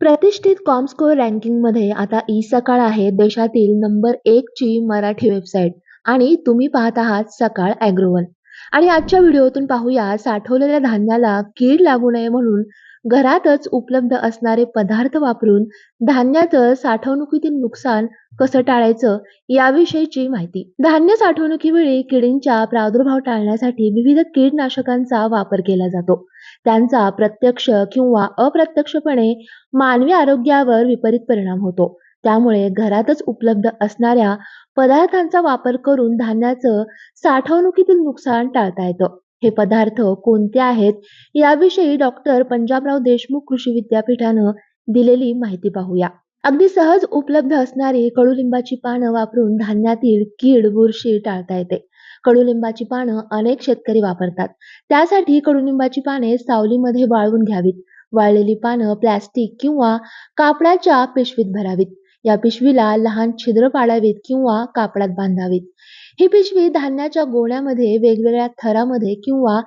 प्रतिष्ठित कॉमस्कोअर रँकिंगमध्ये आता ई सकाळ आहे देशातील नंबर एक ची मराठी वेबसाईट. आणि तुम्ही पाहत आहात सकाळ ॲग्रोवन आणि आजच्या व्हिडिओतून पाहूया साठवलेल्या धान्याला कीड लागू नये म्हणून घरातच उपलब्ध असणारे पदार्थ वापरून धान्याचं साठवणुकीतील नुकसान कसं टाळायचं याविषयीची माहिती. धान्य साठवणुकीवेळी किडींचा प्रादुर्भाव टाळण्यासाठी विविध कीडनाशकांचा वापर केला जातो. त्यांचा प्रत्यक्ष किंवा अप्रत्यक्षपणे मानवी आरोग्यावर विपरीत परिणाम होतो. त्यामुळे घरातच उपलब्ध असणाऱ्या पदार्थांचा वापर करून धान्याचं साठवणुकीतील नुकसान टाळता येतं. हे पदार्थ कोणते आहेत? याविषयी डॉक्टर पंजाबराव देशमुख कृषी विद्यापीठानं दिलेली माहिती पाहूया. अगदी सहज उपलब्ध असणारी कडुलिंबाची पानं वापरून धान्यातील कीड बुरशी टाळता येते. कडुलिंबाची पानं अनेक शेतकरी वापरतात. त्यासाठी कडुलिंबाची पाने सावलीमध्ये वाळवून घ्यावीत. वाळलेली पानं प्लॅस्टिक किंवा कापडाच्या पिशवीत भरावीत. या पिशवीला लहान छिद्र पाडावीत किंवा कापडात बांधावीत. ही पिशवी धान्याच्या गोण्यामध्ये वेगवेगळ्या थरामध्ये किंवा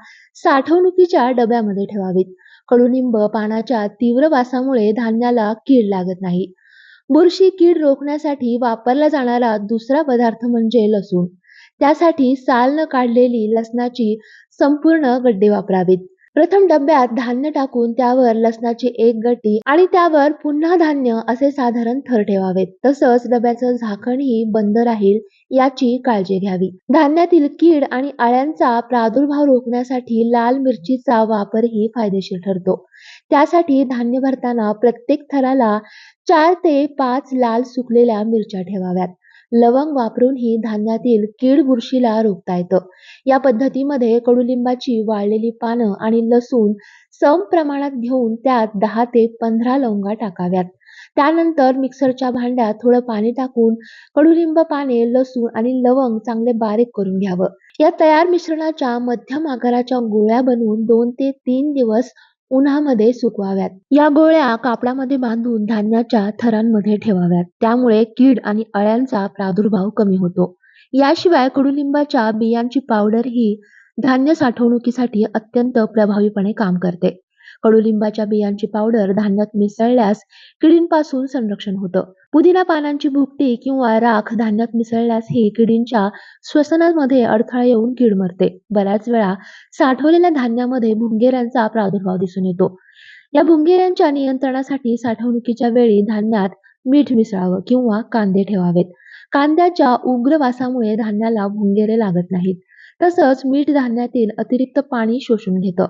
साठवणुकीच्या डब्यामध्ये ठेवावीत. कडुनिंब पानाच्या तीव्र वासामुळे धान्याला कीड लागत नाही. बुरशी कीड रोखण्यासाठी वापरला जाणारा दुसरा पदार्थ म्हणजे लसूण. त्यासाठी साल न काढलेली लसणाची संपूर्ण गड्डे वापरावीत. प्रथम डब्यात धान्य टाकून त्यावर लसणाची एक गटी आणि त्यावर पुन्हा धान्य असे साधारण थर ठेवावेत. तसंच डब्याचं झाकणही बंद राहील याची काळजी घ्यावी. धान्यातील कीड आणि अळ्यांचा प्रादुर्भाव रोखण्यासाठी लाल मिरचीचा वापरही फायदेशीर ठरतो. त्यासाठी धान्य भरताना प्रत्येक थराला चार ते पाच लाल सुकलेल्या मिरच्या ठेवाव्यात. लवंग वापरूनही धान्यातील कीड बुरशीला रोखता येतं. या पद्धतीमध्ये कडुलिंबाची वाळलेली पानं आणि लसूण सम प्रमाणात घेऊन त्यात दहा ते पंधरा लवंगा टाकाव्यात. त्यानंतर मिक्सरच्या भांड्यात थोडं पाणी टाकून कडुलिंब पाने लसूण आणि लवंग चांगले बारीक करून घ्यावं. या तयार मिश्रणाच्या मध्यम आकाराच्या गोळ्या बनवून दोन ते तीन दिवस उन्हामध्ये सुकवाव्यात. या गोळ्या कापडामध्ये बांधून धान्याच्या थरांमध्ये ठेवाव्यात. त्यामुळे कीड आणि अळ्यांचा प्रादुर्भाव कमी होतो. याशिवाय कडुलिंबाच्या बियांची पावडर ही धान्य साठवणुकीसाठी अत्यंत प्रभावीपणे काम करते. कडुलिंबाच्या बियांची पावडर धान्यात मिसळल्यास किडींपासून संरक्षण होतं. पुदिना पानांची भुकटी किंवा राख धान्यात मिसळल्यासही किडींच्या श्वसनामध्ये अडथळा येऊन कीड मरते. बऱ्याच वेळा साठवलेल्या धान्यामध्ये भुंगेऱ्यांचा प्रादुर्भाव दिसून येतो. या भुंगेऱ्यांच्या नियंत्रणासाठी साठवणुकीच्या वेळी धान्यात मीठ मिसळावं किंवा कांदे ठेवावेत. कांद्याच्या उग्र वासामुळे धान्याला भुंगेरे लागत नाहीत. तसंच मीठ धान्यातील अतिरिक्त पाणी शोषून घेतं.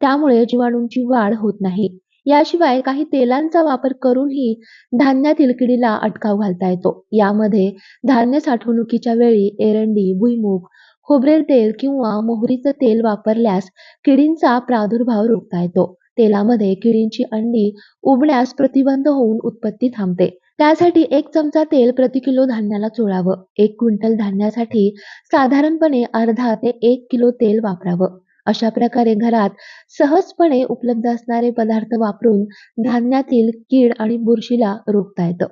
त्यामुळे जीवाणूंची वाढ होत नाही. याशिवाय काही तेलांचा वापर करूनही धान्यातील किडीला अटकाव घालता येतो. यामध्ये धान्य साठवणुकीच्या वेळी एरंडी भुईमूग खोबरेल तेल किंवा मोहरीचं तेल वापरल्यास किडींचा प्रादुर्भाव रोखता येतो. तेलामध्ये किडींची अंडी उबण्यास प्रतिबंध होऊन उत्पत्ती थांबते. त्यासाठी एक चमचा तेल प्रति किलो धान्याला चोळावं. एक क्विंटल धान्यासाठी साधारणपणे अर्धा ते एक किलो तेल वापरावं. अशा प्रकारे घरात सहजपणे उपलब्ध असणारे पदार्थ वापरून धान्यातील कीड आणि बुरशीला रोखता येतं.